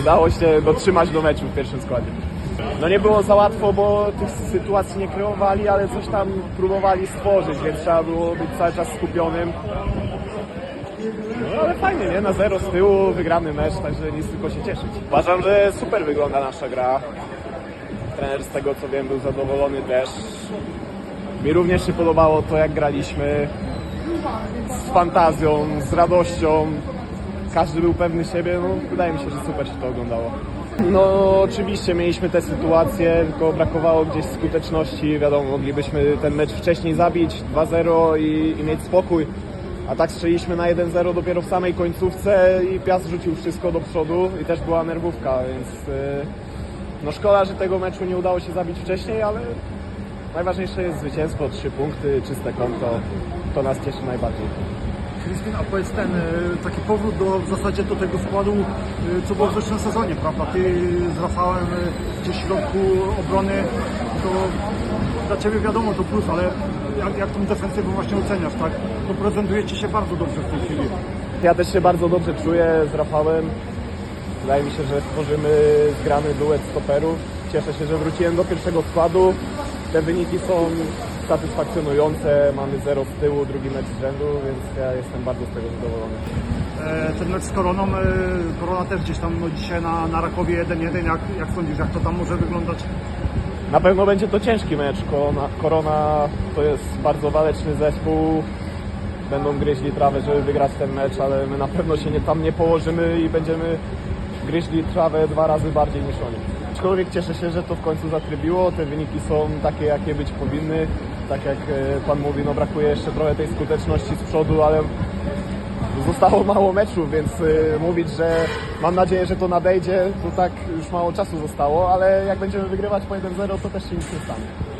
udało się dotrzymać do meczu w pierwszym składzie. No nie było za łatwo, bo tych sytuacji nie kreowali, ale coś tam próbowali stworzyć, więc trzeba było być cały czas skupionym. No ale fajnie, nie? Na zero z tyłu, wygrany mecz, także nic tylko się cieszyć. Uważam, że super wygląda nasza gra. Trener z tego co wiem był zadowolony też. Mi również się podobało to jak graliśmy. Z fantazją, z radością. Każdy był pewny siebie, no wydaje mi się, że super się to oglądało. No oczywiście mieliśmy te sytuacje, tylko brakowało gdzieś skuteczności. Wiadomo, moglibyśmy ten mecz wcześniej zabić 2-0 i, i mieć spokój. A tak strzeliśmy na 1-0 dopiero w samej końcówce i Piast rzucił wszystko do przodu i też była nerwówka, więc yy, no szkoda, że tego meczu nie udało się zabić wcześniej, ale najważniejsze jest zwycięstwo, trzy punkty, czyste konto. To nas cieszy najbardziej. Crispin, a powiedz ten e, taki powrót do w zasadzie do tego składu, e, co było w zeszłym sezonie, prawda? Ty z Rafałem e, gdzieś w środku obrony, to dla Ciebie wiadomo to plus, ale jak, jak tą defensywę właśnie oceniasz, tak? To prezentujecie się bardzo dobrze w tej chwili. Ja też się bardzo dobrze czuję z Rafałem. Wydaje mi się, że stworzymy zgrany duet stoperów. Cieszę się, że wróciłem do pierwszego składu. Te wyniki są satysfakcjonujące. Mamy 0 z tyłu, drugi mecz z rzędu, więc ja jestem bardzo z tego zadowolony. E, ten mecz z Koroną, e, Korona też gdzieś tam no, dzisiaj na, na Rakowie 1-1, jak, jak sądzisz, jak to tam może wyglądać? Na pewno będzie to ciężki mecz. Korona, Korona to jest bardzo waleczny zespół. Będą gryźli trawę, żeby wygrać ten mecz, ale my na pewno się nie, tam nie położymy i będziemy gryźli trawę dwa razy bardziej niż oni. Aczkolwiek cieszę się, że to w końcu zatrybiło. Te wyniki są takie, jakie być powinny. Tak jak e, Pan mówi, no brakuje jeszcze trochę tej skuteczności z przodu, ale zostało mało meczów, więc y, mówić, że mam nadzieję, że to nadejdzie, to tak już mało czasu zostało, ale jak będziemy wygrywać po 1-0, to też się nic nie stanie.